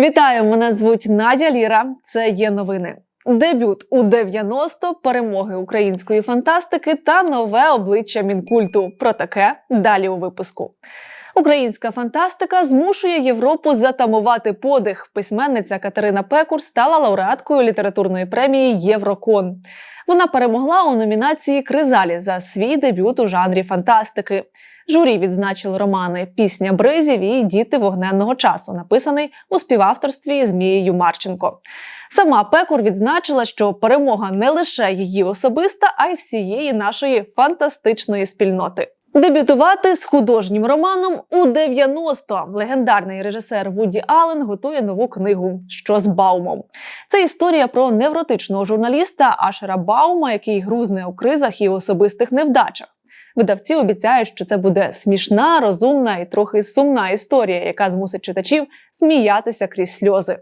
Вітаю! Мене звуть Надя Ліра. Це є новини. Дебют у 90 перемоги української фантастики та нове обличчя мінкульту. Про таке далі у випуску. Українська фантастика змушує Європу затамувати подих. Письменниця Катерина Пекур стала лауреаткою літературної премії Єврокон. Вона перемогла у номінації Кризалі за свій дебют у жанрі фантастики. Журі відзначило романи Пісня бризів і Діти вогненного часу, написаний у співавторстві з Мією Марченко. Сама Пекур відзначила, що перемога не лише її особиста, а й всієї нашої фантастичної спільноти. Дебютувати з художнім романом у 90 легендарний режисер Вуді Аллен готує нову книгу Що з Баумом. Це історія про невротичного журналіста Ашера Баума, який грузне у кризах і особистих невдачах. Видавці обіцяють, що це буде смішна, розумна і трохи сумна історія, яка змусить читачів сміятися крізь сльози.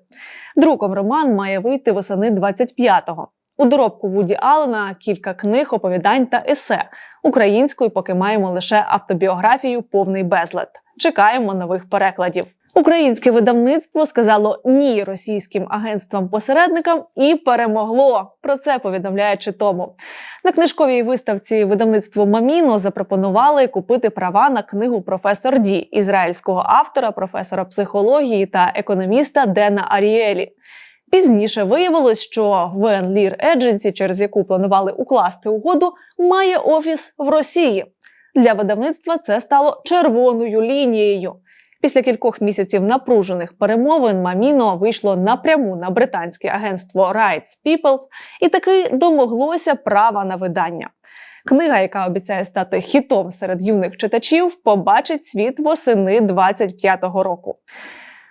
Друком роман має вийти восени 25-го. У доробку Вуді Аллена кілька книг, оповідань та есе. Українською поки маємо лише автобіографію Повний безлад. Чекаємо нових перекладів. Українське видавництво сказало ні російським агентствам-посередникам і перемогло. Про це повідомляє Читому. На книжковій виставці видавництво Маміно запропонували купити права на книгу професор Ді ізраїльського автора, професора психології та економіста Дена Аріелі. Пізніше виявилось, що Вен Лір Едженсі, через яку планували укласти угоду, має офіс в Росії. Для видавництва це стало червоною лінією. Після кількох місяців напружених перемовин Маміно вийшло напряму на британське агентство Rights People і таки домоглося права на видання. Книга, яка обіцяє стати хітом серед юних читачів, побачить світ восени 25-го року.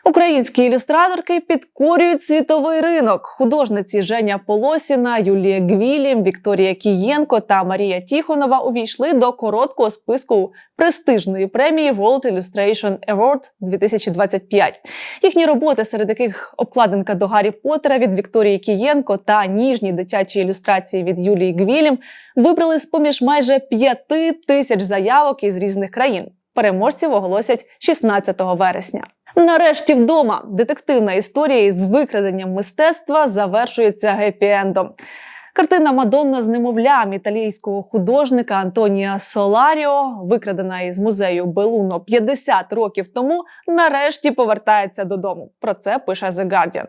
Українські ілюстраторки підкорюють світовий ринок. Художниці Женя Полосіна, Юлія Гвілім, Вікторія Кієнко та Марія Тіхонова увійшли до короткого списку престижної премії World Illustration Award 2025. Їхні роботи, серед яких обкладинка до Гаррі Поттера від Вікторії Кієнко та ніжні дитячі ілюстрації від Юлії Гвілім, вибрали з поміж майже п'яти тисяч заявок із різних країн. Переможців оголосять 16 вересня. Нарешті вдома детективна історія із викраденням мистецтва завершується гепі-ендом. Картина Мадонна з немовлям італійського художника Антонія Соларіо, викрадена із музею Белуно 50 років тому, нарешті повертається додому. Про це пише The Guardian.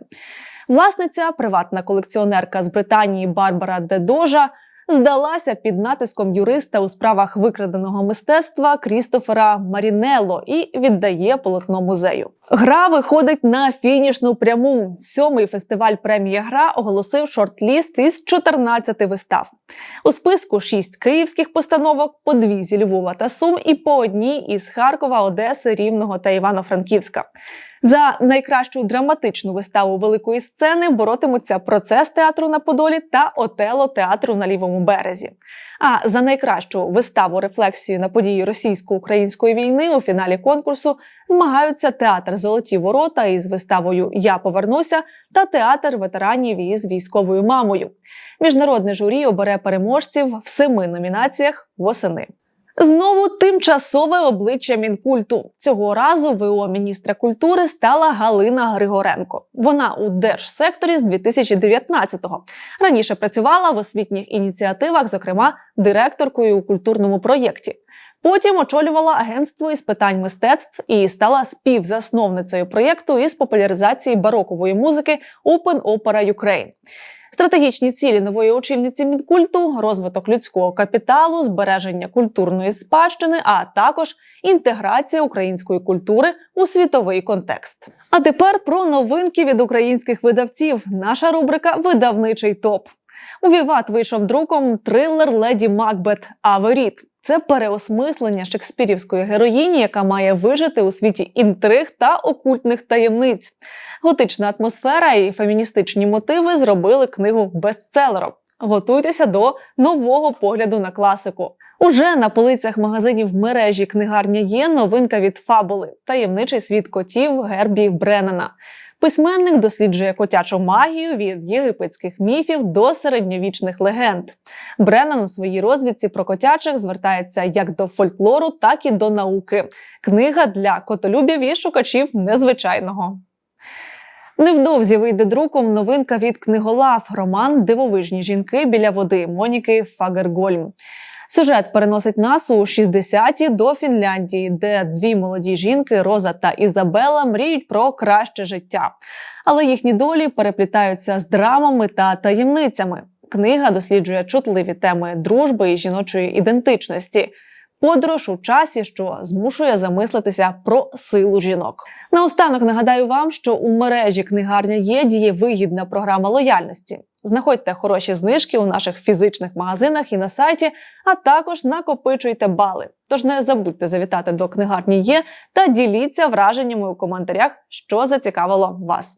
Власниця, приватна колекціонерка з Британії Барбара Дедожа, здалася під натиском юриста у справах викраденого мистецтва Крістофера Марінелло і віддає полотно музею. Гра виходить на фінішну пряму. Сьомий фестиваль премія гра оголосив шорт-ліст із 14 вистав. У списку шість київських постановок, по дві зі Львова та Сум і по одній із Харкова, Одеси, Рівного та Івано-Франківська. За найкращу драматичну виставу великої сцени боротимуться процес театру на Подолі та Отело театру на лівому березі. А за найкращу виставу рефлексію на події російсько-української війни у фіналі конкурсу змагаються театр Золоті ворота із виставою Я повернуся та театр ветеранів із військовою мамою. Міжнародне журі обере переможців в семи номінаціях восени. Знову тимчасове обличчя мінкульту цього разу ВО міністра культури стала Галина Григоренко. Вона у держсекторі з 2019-го. Раніше працювала в освітніх ініціативах, зокрема директоркою у культурному проєкті. Потім очолювала агентство із питань мистецтв і стала співзасновницею проєкту із популяризації барокової музики Open Opera Ukraine. Стратегічні цілі нової очільниці мінкульту, розвиток людського капіталу, збереження культурної спадщини, а також інтеграція української культури у світовий контекст. А тепер про новинки від українських видавців. Наша рубрика Видавничий топ. У Віват вийшов друком трилер Леді Макбет Аверіт. Це переосмислення шекспірівської героїні, яка має вижити у світі інтриг та окультних таємниць. Готична атмосфера і феміністичні мотиви зробили книгу бестселером. Готуйтеся до нового погляду на класику. Уже на полицях магазинів мережі книгарня є новинка від фабули таємничий світ котів Гербі Бреннена. Письменник досліджує котячу магію від єгипетських міфів до середньовічних легенд. Бреннан у своїй розвідці про котячих звертається як до фольклору, так і до науки. Книга для котолюбів і шукачів незвичайного. Невдовзі вийде друком новинка від книголав роман Дивовижні жінки біля води Моніки Фагергольм. Сюжет переносить нас у 60-ті до Фінляндії, де дві молоді жінки Роза та Ізабела мріють про краще життя. Але їхні долі переплітаються з драмами та таємницями. Книга досліджує чутливі теми дружби і жіночої ідентичності. Подорож у часі, що змушує замислитися про силу жінок. Наостанок нагадаю вам, що у мережі книгарня є діє вигідна програма лояльності. Знаходьте хороші знижки у наших фізичних магазинах і на сайті, а також накопичуйте бали. Тож не забудьте завітати до книгарні є та діліться враженнями у коментарях, що зацікавило вас.